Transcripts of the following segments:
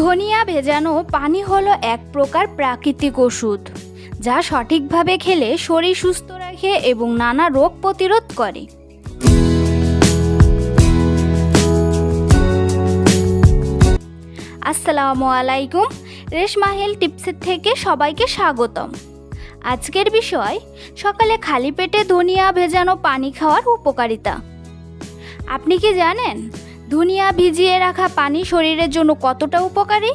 ধনিয়া ভেজানো পানি হলো এক প্রকার প্রাকৃতিক ওষুধ, যা সঠিকভাবে খেলে শরীর সুস্থ রাখে এবং নানা রোগ প্রতিরোধ করে। আসসালামু আলাইকুম, রেশমা হেলথ টিপসের থেকে সবাইকে স্বাগতম। আজকের বিষয়, সকালে খালি পেটে ধনিয়া ভেজানো পানি খাওয়ার উপকারিতা। আপনি কি জানেন? ধনিয়া ভিজিয়ে রাখা পানি শরীরের জন্য কতটা উপকারী?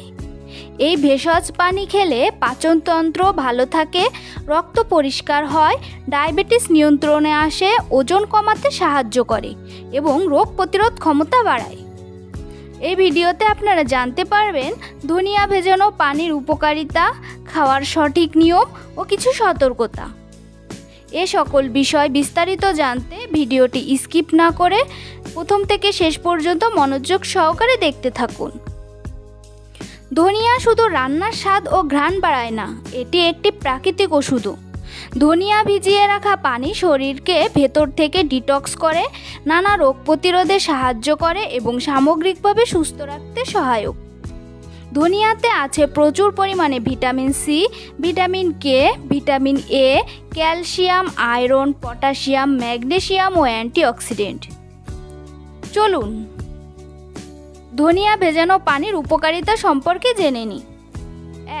এই ভেষজ পানি খেলে পাচনতন্ত্র ভালো থাকে, রক্ত পরিষ্কার হয়, ডায়াবেটিস নিয়ন্ত্রণে আসে, ওজন কমাতে সাহায্য করে এবং রোগ প্রতিরোধ ক্ষমতা বাড়ায়। এই ভিডিওতে আপনারা জানতে পারবেন ধনিয়া ভেজানো পানির উপকারিতা, খাওয়ার সঠিক নিয়ম ও কিছু সতর্কতা। এ সকল বিষয় বিস্তারিত জানতে ভিডিওটি স্কিপ না করে প্রথম থেকে শেষ পর্যন্ত মনোযোগ সহকারে দেখতে থাকুন। ধনিয়া শুধু রান্নার স্বাদ ও ঘ্রাণ বাড়ায় না, এটি একটি প্রাকৃতিক ওষুধও। ধনিয়া ভিজিয়ে রাখা পানি শরীরকে ভেতর থেকে ডিটক্স করে, নানা রোগ প্রতিরোধে সাহায্য করে এবং সামগ্রিকভাবে সুস্থ রাখতে সহায়ক। ধনিয়াতে আছে প্রচুর পরিমাণে vitamin C vitamin K vitamin A calcium, iron, potassium, magnesium O antioxidant. চলুন ধনিয়া ভেজানো পানির উপকারিতা সম্পর্কে জেনে নিই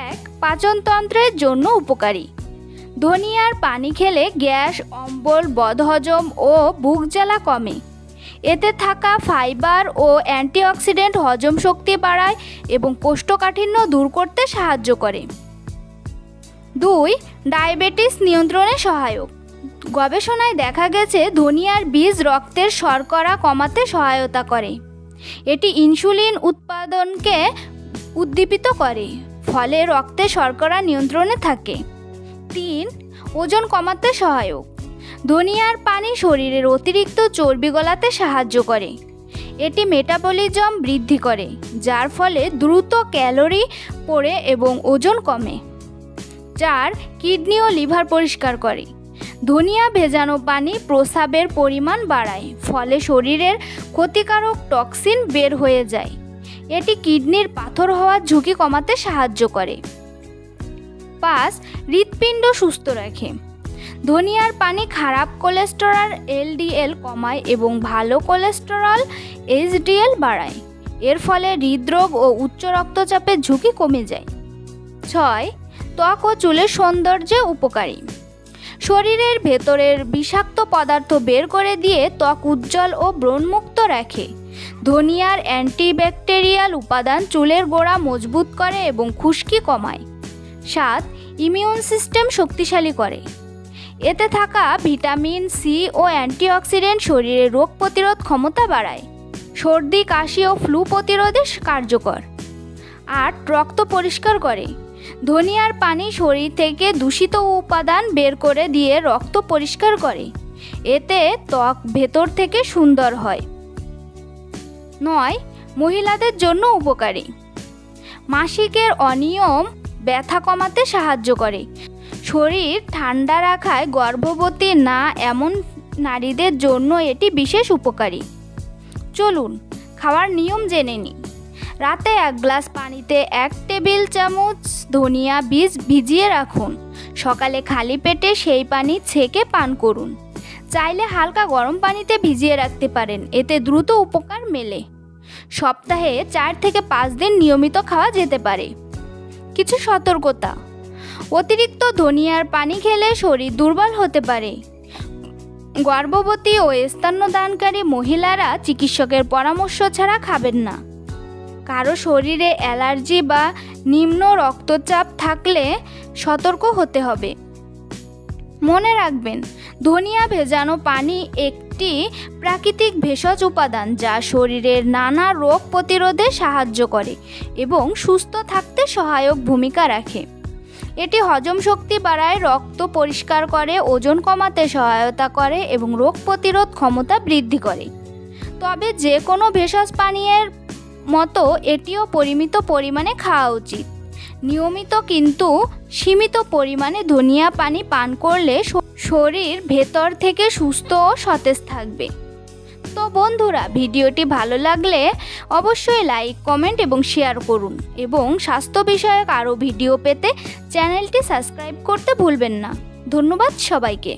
এক, পাচনতন্ত্রের জন্য উপকারী। ধনিয়ার পানি খেলে গ্যাস, অম্বল, বদহজম ও বুক জ্বালা কমে। এতে থাকা ফাইবার ও অ্যান্টিঅক্সিডেন্ট হজম শক্তি বাড়ায় এবং কোষ্ঠকাঠিন্য দূর করতে সাহায্য করে। দুই, ডায়াবেটিস নিয়ন্ত্রণে সহায়ক। গবেষণায় দেখা গেছে ধনিয়ার বীজ রক্তের শর্করা কমাতে সহায়তা করে। এটি ইনসুলিন উৎপাদনকে উদ্দীপিত করে, ফলে রক্তে শর্করা নিয়ন্ত্রণে থাকে। তিন, ওজন কমাতে সহায়ক। ধনিয়ার পানি শরীরের অতিরিক্ত চর্বি গলাতে সাহায্য করে। এটি মেটাবলিজম বৃদ্ধি করে, যার ফলে দ্রুত ক্যালোরি পড়ে এবং ওজন কমে। চার, কিডনি ও লিভার পরিষ্কার করে। ধনিয়া ভেজানো পানি প্রস্রাবের পরিমাণ বাড়ায়, ফলে শরীরের ক্ষতিকারক টক্সিন বের হয়ে যায়। এটি কিডনির পাথর হওয়ার ঝুঁকি কমাতে সাহায্য করে। পাঁচ, হৃৎপিণ্ড সুস্থ রাখে। ধনিয়ার পানি খারাপ কোলেস্টেরল, এলডিএল কমায় এবং ভালো কোলেস্টেরল, এইচডিএল বাড়ায়। এর ফলে হৃদরোগ ও উচ্চ রক্তচাপের ঝুঁকি কমে যায়। ছয়, ত্বক ও চুলের সৌন্দর্যে উপকারী। শরীরের ভেতরের বিষাক্ত পদার্থ বের করে দিয়ে ত্বক উজ্জ্বল ও ব্রণমুক্ত রাখে। ধনিয়ার অ্যান্টিব্যাকটেরিয়াল উপাদান চুলের গোড়া মজবুত করে এবং খুশকি কমায়। সাত, ইমিউন সিস্টেম শক্তিশালী করে। এতে থাকা ভিটামিন সি ও অ্যান্টিঅক্সিডেন্ট শরীরে রোগ প্রতিরোধ ক্ষমতা বাড়ায়। সর্দি, কাশি ও ফ্লু প্রতিরোধে কার্যকর। আট রক্ত পরিষ্কার করে। ধনিয়ার পানি শরীর থেকে দূষিত উপাদান বের করে দিয়ে রক্ত পরিষ্কার করে। এতে ত্বক ভেতর থেকে সুন্দর হয়। নয়, মহিলাদের জন্য উপকারী। মাসিকের অনিয়ম ব্যথা কমাতে সাহায্য করে। শরীর ঠান্ডা রাখায় গর্ভবতী না এমন নারীদের জন্য এটি বিশেষ উপকারী। চলুন, খাওয়ার নিয়ম জেনে নিই। রাতে এক গ্লাস পানিতে এক টেবিল চামচ ধনিয়া বীজ ভিজিয়ে রাখুন। সকালে খালি পেটে সেই পানি ছেঁকে পান করুন। চাইলে হালকা গরম পানিতে ভিজিয়ে রাখতে পারেন, এতে দ্রুত উপকার মেলে। সপ্তাহে চার থেকে পাঁচ দিন নিয়মিত খাওয়া যেতে পারে। কিছু সতর্কতা। অতিরিক্ত ধনিয়ার পানি খেলে শরীর দুর্বল হতে পারে। গর্ভবতী ও স্তন্যদানকারী মহিলারা চিকিৎসকের পরামর্শ ছাড়া খাবেন না। কারও শরীরে অ্যালার্জি বা নিম্ন রক্তচাপ থাকলে সতর্ক হতে হবে। মনে রাখবেন, ধনিয়া ভেজানো পানি একটি প্রাকৃতিক ভেষজ উপাদান যা শরীরের নানা রোগ প্রতিরোধে সাহায্য করে এবং সুস্থ থাকতে সহায়ক ভূমিকা রাখে। এটি হজম শক্তি বাড়ায়, রক্ত পরিষ্কার করে, ওজন কমাতে সহায়তা করে এবং রোগ প্রতিরোধ ক্ষমতা বৃদ্ধি করে। তবে যে কোনো ভেষজ পানীয়ের মতো এটিও পরিমিত পরিমাণে খাওয়া উচিত। নিয়মিত কিন্তু সীমিত পরিমাণে ধনিয়া পানি পান করলে শরীর ভেতর থেকে সুস্থ ও সতেজ থাকবে। বন্ধুরা, ভিডিওটি ভালো লাগলে অবশ্যই লাইক, কমেন্ট এবং শেয়ার করুন। এবং স্বাস্থ্য বিষয়ক আরও ভিডিও পেতে চ্যানেলটি সাবস্ক্রাইব করতে ভুলবেন না। ধন্যবাদ সবাইকে।